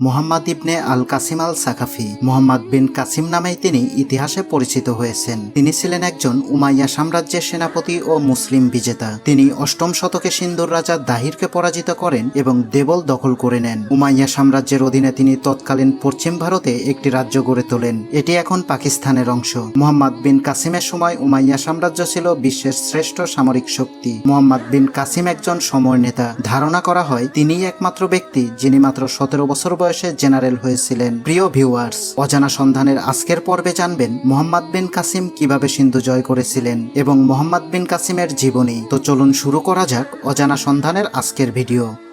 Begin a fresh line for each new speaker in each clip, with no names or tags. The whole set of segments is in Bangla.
মোহাম্মদ ইবনে আল কাসিম আল সাকাফি মোহাম্মদ বিন কাসিম নামেই তিনি ইতিহাসে পরিচিত হয়েছেন। তিনি ছিলেন একজন উমাইয়া সাম্রাজ্যের সেনাপতি ও মুসলিম বিজেতা। তিনি অষ্টম শতকে সিন্দুর রাজা দাহিরকে পরাজিত করেন এবং দেবল দখল করে নেন। উমাইয়া সাম্রাজ্যের অধীনে তিনি তৎকালীন পশ্চিম ভারতে একটি রাজ্য গড়ে তোলেন। এটি এখন পাকিস্তানের অংশ। মোহাম্মদ বিন কাসিমের সময় উমাইয়া সাম্রাজ্য ছিল বিশ্বের শ্রেষ্ঠ সামরিক শক্তি। মোহাম্মদ বিন কাসিম একজন সময় নেতা। ধারণা করা হয়, তিনিই একমাত্র ব্যক্তি যিনি মাত্র সতেরো বছর বয়সে জেনারেল হয়েছিলেন। প্রিয় ভিউয়ার্স, অজানা সন্ধানের আজকের পর্বে জানবেন মোহাম্মদ বিন কাসিম কীভাবে সিন্ধু জয় করেছিলেন এবং মোহাম্মদ বিন কাসিমের জীবনী। তো চলুন শুরু করা যাক অজানা সন্ধানের আজকের ভিডিও।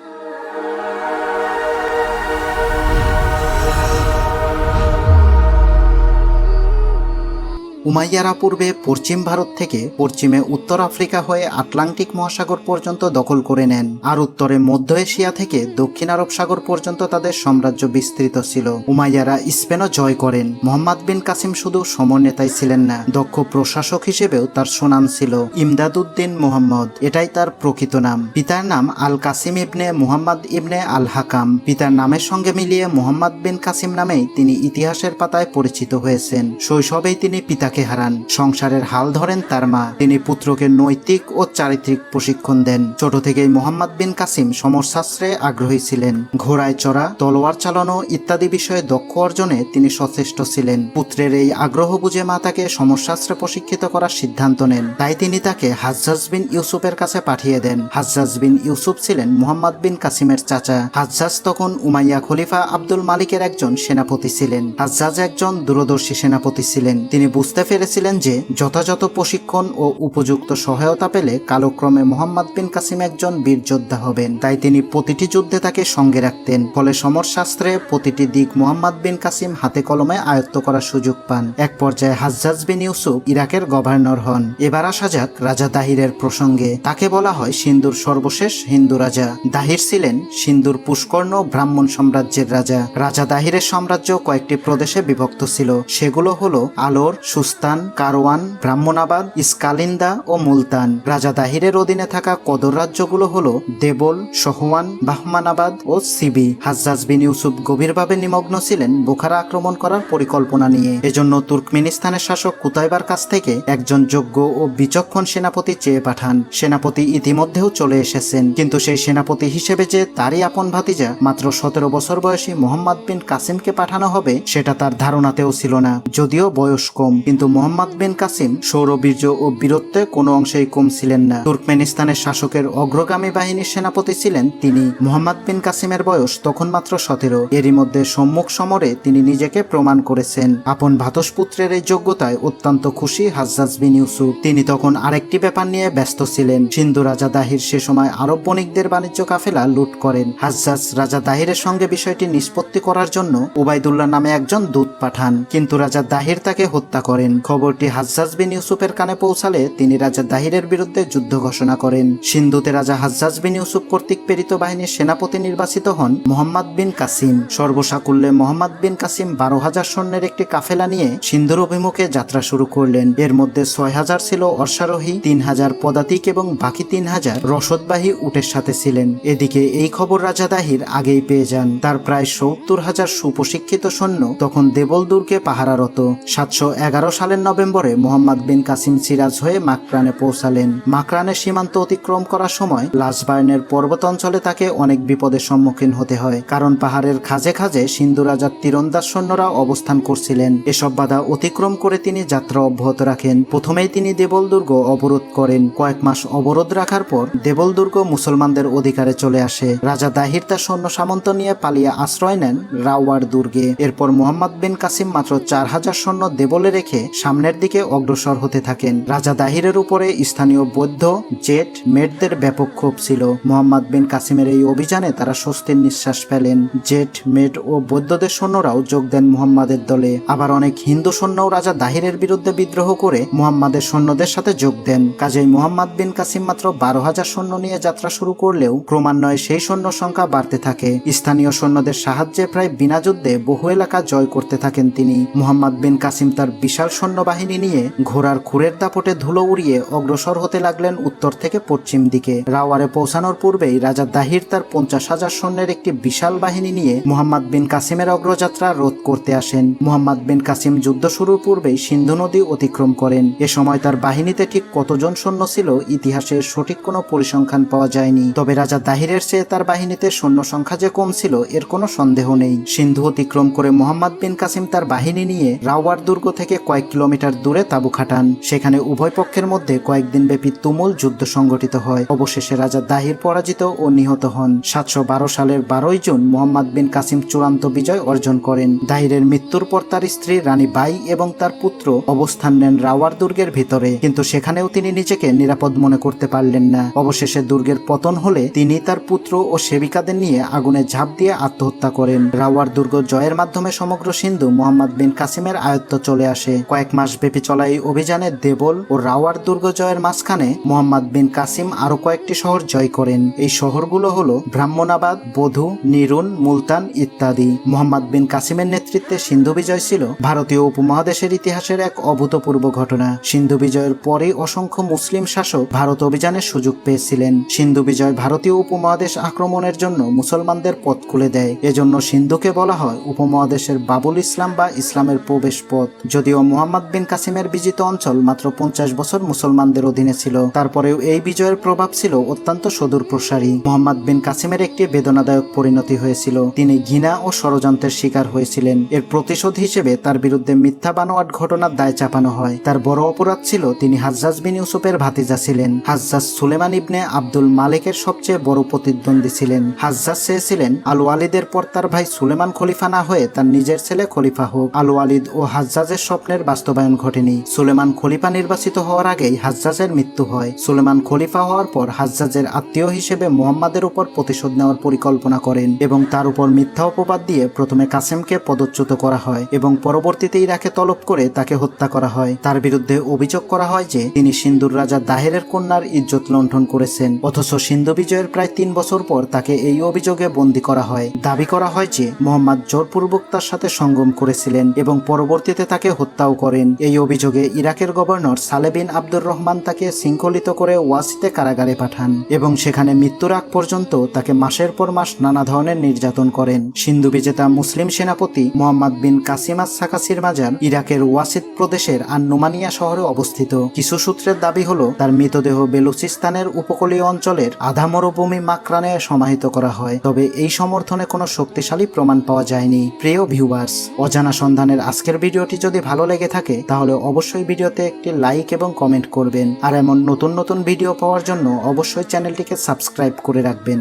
উমাইয়ারা পূর্বে পশ্চিম ভারত থেকে পশ্চিমে উত্তর আফ্রিকা হয়ে আটলান্টিক মহাসাগর পর্যন্ত দখল করে নেন। আর উত্তরে মধ্য এশিয়া থেকে দক্ষিণ আরব সাগর পর্যন্ত তাদের সাম্রাজ্য বিস্তৃত ছিল। উমাইয়ারা স্পেনও জয় করেন। মোহাম্মদ বিন কাসিম শুধু সমরনেতাই ছিলেন না, দক্ষ প্রশাসক হিসেবেও তার সুনাম ছিল। ইমদাদুদ্দিন মোহাম্মদ, এটাই তার প্রকৃত নাম। পিতার নাম আল কাসিম ইবনে মোহাম্মদ ইবনে আল হাকাম পিতার নামের সঙ্গে মিলিয়ে মোহাম্মদ বিন কাসিম নামেই তিনি ইতিহাসের পাতায় পরিচিত হয়েছেন। শৈশবেই তিনি পিতাকে হারান। সংসারের হাল ধরেন তার মা। তিনি পুত্রকে নৈতিক ও চারিত্রিক প্রশিক্ষণ দেন। ছোট থেকেই মোহাম্মদ বিন কাসিম সমরশাস্ত্রে আগ্রহী ছিলেন। ঘোড়ায় চড়া, তলোয়ার চালানো ইত্যাদি বিষয়ে দক্ষ অর্জনে তিনি সচেষ্ট ছিলেন। পুত্রের এই আগ্রহ বুঝে মা তাকে সমরশাস্ত্রে প্রশিক্ষিত করার সিদ্ধান্ত নেন। তাই তিনি তাকে হাজ্জাজ বিন ইউসুফের কাছে পাঠিয়ে দেন। হাজ্জাজ বিন ইউসুফ ছিলেন মোহাম্মদ বিন কাসিমের চাচা। হাজ্জাজ তখন উমাইয়া খলিফা আব্দুল মালিকের একজন সেনাপতি ছিলেন। হাজ্জাজ একজন দূরদর্শী সেনাপতি ছিলেন। তিনি বুঝতে পেরেছিলেন যে যথাযথ প্রশিক্ষণ ও উপযুক্ত সহায়তা পেলে কালক্রমে মোহাম্মদ বিন কাসিম একজন বীর যোদ্ধা হবেন। তাই তিনি প্রতিটি যুদ্ধে তাকে সঙ্গে রাখতেন। ফলে সমরশাস্ত্রে প্রতিটি দিক মোহাম্মদ বিন কাসিম হাতে কলমে আয়ত্ত করার সুযোগ পান। এক পর্যায়ে হাজ্জাজ বিন ইউসুফ ইরাকের গভর্নর হন। এবার আসা যাক রাজা দাহিরের প্রসঙ্গে। তাকে বলা হয় সিন্ধুর সর্বশেষ হিন্দু রাজা। দাহির ছিলেন সিন্ধুর পুষ্কর্ণ ব্রাহ্মণ সাম্রাজ্যের রাজা। রাজা দাহিরের সাম্রাজ্য কয়েকটি প্রদেশে বিভক্ত ছিল। সেগুলো হলো আলোর সুস্তান কারওয়ান, ব্রাহ্মণাবাদ, ইস্কালিন্দা ও মুলতান। রাজা দাহিরের অধীনে থাকা কদর রাজ্যগুলো হলো দেবল সহওয়ান বাহমানাবাদ ও সিবি। হাজ্জাজ বিন ইউসুফ গভীরভাবে নিমগ্ন ছিলেন বুখারা আক্রমণ করার পরিকল্পনা নিয়ে। এজন্য তুর্কমেনিস্তানের শাসক কুতাইবার কাছ থেকে একজন যোগ্য ও বিচক্ষণ সেনাপতি চেয়ে পাঠান। সেনাপতি ইতিমধ্যেও চলে এসেছেন, কিন্তু সেই সেনাপতি হিসেবে যে তারই আপন ভাতিজা মাত্র সতেরো বছর বয়সী মোহাম্মদ বিন কাসিমকে পাঠানো হবে, সেটা তার ধারণাতেও ছিল না, যদিও বয়স কম। কিন্তু মোহাম্মদ বিন কাসিম সৌরবীর্য ও বীরত্বে কোনো অংশেই কম ছিলেন না। তুর্কমেনিস্তানের শাসকের অগ্রগামী বাহিনীর সেনাপতি ছিলেন তিনি। মোহাম্মদ বিন কাসিমের বয়স তখন মাত্র সতেরো। এরই মধ্যে সম্মুখ সমরে তিনি নিজেকে প্রমাণ করেছেন। আপন ভাতসপুত্রের এই যোগ্যতায় অত্যন্ত খুশি হাজ্জাজ বিন ইউসুফ। তিনি তখন আরেকটি ব্যাপার নিয়ে ব্যস্ত ছিলেন। সিন্ধু রাজা দাহির সে সময় আরব বণিকদের বাণিজ্য কাফেলা লুট করেন। হাজ্জাজ রাজা দাহিরের সঙ্গে বিষয়টি নিষ্পত্তি করার জন্য উবাইদুল্লাহ নামে একজন দূত পাঠান। কিন্তু রাজা দাহির তাকে হত্যা করেন। খবরটি হাজ্জাজ বিন ইউসুফের কানে পৌঁছালে তিনি রাজা দাহিরের বিরুদ্ধে যুদ্ধ ঘোষণা করেন। সিন্ধুতে রাজা হাজ্জাজ বিন ইউসুফ কর্তৃক প্রেরিত বাহিনীর সেনাপতি নির্বাচিত হন মোহাম্মদ বিন কাসিম। সর্বসাকুল্যে মোহাম্মদ বিন কাসিম বারো হাজার সৈন্যের একটি কাফেলা নিয়ে সিন্ধুর অভিমুখে যাত্রা শুরু করলেন। এর মধ্যে ছয় হাজার ছিল অশ্বারোহী, তিন হাজার পদাতিক এবং বাকি তিন হাজার রসদবাহী উটের সাথে ছিলেন। এদিকে এই খবর রাজা দাহির আগেই পেয়ে যান। তার প্রায় সত্তর হাজার সুপ্রশিক্ষিত সৈন্য তখন দেবল দুর্গে পাহারারত। সাতশো এগারো সালের নভেম্বরে মোহাম্মদ বিন কাসিম সিরাজ হয়ে মাকরানে পৌঁছালেন। মাকরানের সীমান্ত অতিক্রম করার সময় লাসবার্নের পর্বত অঞ্চলে তাকে অনেক বিপদের সম্মুখীন হতে হয়, কারণ পাহাড়ের খাজে খাজে সিন্ধু রাজার তীরন্দাজ সৈন্যরা অবস্থান করছিলেন। এসব বাধা অতিক্রম করে তিনি যাত্রা অব্যাহত রাখেন। প্রথমেই তিনি দেবল দুর্গ অবরোধ করেন। কয়েক মাস অবরোধ রাখার পর দেবল দুর্গ মুসলমানদের অধিকারে চলে আসে। রাজা দাহির তার সৈন্য সামন্ত নিয়ে পালিয়ে আশ্রয় নেন রাওয়ার দুর্গে এরপর মোহাম্মদ বিন কাসিম মাত্র চার হাজার সৈন্য দেবলে রেখে সামনের দিকে অগ্রসর হতে থাকেন। রাজা দাহিরের উপরে স্থানীয় বৌদ্ধ, জেট মেটদের ব্যাপক ক্ষোভ ছিল। মোহাম্মদ বিন কাসিমের এই অভিযানে তারা স্বস্তির নিঃশ্বাস ফেলেন। জেট, মেট ও বৌদ্ধদের সৈন্যরাও যোগ দেন মুহাম্মাদের দলে। আবার অনেক হিন্দু সৈন্যও রাজা দাহিরের বিরুদ্ধে বিদ্রোহ করে মুহাম্মাদের সৈন্যদের সাথে যোগ দেন। কাজেই মোহাম্মদ বিন কাসিম মাত্র বারো হাজার সৈন্য নিয়ে যাত্রা শুরু করলেও ক্রমান্বয়ে সেই সৈন্য সংখ্যা বাড়তে থাকে। স্থানীয় সৈন্যদের সাহায্যে প্রায় বিনা যুদ্ধে বহু এলাকা জয় করতে থাকেন তিনি। মোহাম্মদ বিন কাসিম তার বিশাল সৈন্যবাহিনী নিয়ে ঘোড়ার খুরের দাপটে ধুলো উড়িয়ে অগ্রসর হতে লাগলেন উত্তর থেকে পশ্চিম দিকে। রাওয়ারে পৌঁছানোর পূর্বেই রাজা দাহির তার পঞ্চাশ হাজার সৈন্যের একটি বিশাল বাহিনী নিয়ে মোহাম্মদ বিন কাসিমের অগ্রযাত্রা রোধ করতে আসেন। মোহাম্মদ বিন কাসিম যুদ্ধ শুরুর পূর্বেই সিন্ধু নদী অতিক্রম করেন। এ সময় তার বাহিনীতে ঠিক কতজন সৈন্য ছিল ইতিহাসের সঠিক কোনো পরিসংখ্যান পাওয়া যায়নি। তবে রাজা দাহিরের চেয়ে তার বাহিনীতে সৈন্য সংখ্যা যে কম ছিল, এর কোনো সন্দেহ নেই। সিন্ধু অতিক্রম করে মোহাম্মদ বিন কাসিম তার বাহিনী নিয়ে রাওয়ার দুর্গ থেকে কয়েক কিলোমিটার দূরে তাবু খাটান। সেখানে উভয় পক্ষের মধ্যে কয়েকদিন ব্যাপী তুমুল যুদ্ধ সংগঠিত হয়। অবশেষে রাজা দাহির পরাজিত ও নিহত হন। সাতশো বারো সালের বারোই জুন মোহাম্মদ বিন কাসিম চূড়ান্ত বিজয় অর্জন করেন। দাহিরের মৃত্যুর পর তার স্ত্রী রানী বাই এবং তার পুত্র অবস্থান নেন রাওয়ার দুর্গের ভিতরে। কিন্তু সেখানেও তিনি নিজেকে নিরাপদ মনে করতে পারলেন না। অবশেষে দুর্গের পতন হলে তিনি তার পুত্র ও সেবিকাদের নিয়ে আগুনে ঝাঁপ দিয়ে আত্মহত্যা করেন। রাওয়ার দুর্গ জয়ের মাধ্যমে সমগ্র সিন্ধু মোহাম্মদ বিন কাসিমের আয়ত্ত চলে আসে। কয়েক মাস ব্যাপী চলা এই অভিযানে দেবল ও রাওয়ার দুর্গ জয়ের মাঝখানে মোহাম্মদ বিন কাসিম আরও কয়েকটি শহর জয় করেন। এই শহরগুলো হলো ব্রাহ্মণাবাদ, বধু, নিরুন, মুলতান ইত্যাদি। মোহাম্মদ বিন কাসিমের নেতৃত্বে সিন্ধু বিজয় ছিল ভারতীয় উপমহাদেশের ইতিহাসের এক অভূতপূর্ব ঘটনা। সিন্ধু বিজয়ের পরে অসংখ্য মুসলিম শাসক ভারত অভিযানের সুযোগ পেয়েছিলেন। সিন্ধু বিজয় ভারতীয় উপমহাদেশ আক্রমণের জন্য মুসলমানদের পথ খুলে দেয়। এজন্য সিন্ধুকে বলা হয় উপমহাদেশের বাবুল ইসলাম বা ইসলামের প্রবেশ পথ যদিও মোহাম্মদ বিন কাসিমের বিজিত অঞ্চল মাত্র পঞ্চাশ বছর মুসলমানদের অধীনে ছিল। তারপরেও এই বিজয়ের প্রভাব ছিল অত্যন্ত সুদূর প্রসারী। মোহাম্মদ বিন কাসিমের একটি বেদনাদায়ক পরিণতি হয়েছিল। তিনি ঘৃণা ও ষড়যন্ত্রের শিকার হয়েছিলেন। এর প্রতিশোধ হিসেবে তার বিরুদ্ধে মিথ্যা বানোয়াট ঘটনার দায় চাপানো হয়। তার বড় অপরাধ ছিল তিনি হাজ্জাজ বিন ইউসুফের ভাতিজা ছিলেন। হাজ্জাজ সুলেমান ইবনে আব্দুল মালিকের সবচেয়ে বড় প্রতিদ্বন্দ্বী ছিলেন। হাজ্জাজ চেয়েছিলেন আলু আলিদের পর তার ভাই সুলেমান খলিফা না হয়ে তার নিজের ছেলে খলিফা হোক। আলু আলিদ ও হাজ্জাজের স্বপ্নের বাস্তবায়ন ঘটেনি। সুলেমান খলিফা নির্বাচিত হওয়ার আগেই হাজ্জাজের মৃত্যু হয়। সুলেমান খলিফা হওয়ার পর হাজ্জাজের আত্মীয় হিসেবে মোহাম্মদের উপর প্রতিশোধ নেওয়ার পরিকল্পনা করেন এবং তার উপর মিথ্যা অপবাদ দিয়ে প্রথমে কাসেমকে পদচ্যুত করা হয় এবং পরবর্তীতে ইরাকে তলব করে তাকে হত্যা করা হয়। তার বিরুদ্ধে অভিযোগ করা হয় যে, তিনি সিন্ধুর রাজা দাহেরের কন্যার ইজ্জত লণ্ঠন করেছেন। অথচ সিন্ধু বিজয়ের প্রায় তিন বছর পর তাকে এই অভিযোগে বন্দী করা হয়। দাবি করা হয় যে, মোহাম্মদ জোরপূর্বক তার সাথে সঙ্গম করেছিলেন এবং পরবর্তীতে তাকে হত্যাও করেন। এই অভিযোগে ইরাকের গভর্নর সালেবিন আব্দুর রহমান তাকে শৃঙ্খলিত করে ওয়াসিতে কারাগারে পাঠান এবং সেখানে মৃত্যুর আগ পর্যন্ত তাকে মাসের পর মাস নানা ধরনের নির্যাতন করেন। সিন্ধু বিজেতা মুসলিম সেনাপতি মোহাম্মদ বিন কাসিমাস সাকাসির মাজার ইরাকের ওয়াসিদ প্রদেশের আর আন্নুমানিয়া শহরে অবস্থিত। কিছু সূত্রের দাবি হলো, তার মৃতদেহ বেলুচিস্তানের উপকূলীয় অঞ্চলের আধা মরুভূমি মাকরানে সমাহিত করা হয়। তবে এই সমর্থনে কোনো শক্তিশালী প্রমাণ পাওয়া যায়নি। প্রিয় ভিউয়ার্স, অজানা সন্ধানের আজকের ভিডিওটি যদি ভালো লেগে থাকে, তাহলে অবশ্যই ভিডিওতে একটি লাইক এবং কমেন্ট করবেন। আর এমন নতুন নতুন ভিডিও পাওয়ার জন্য অবশ্যই চ্যানেলটিকে সাবস্ক্রাইব করে রাখবেন।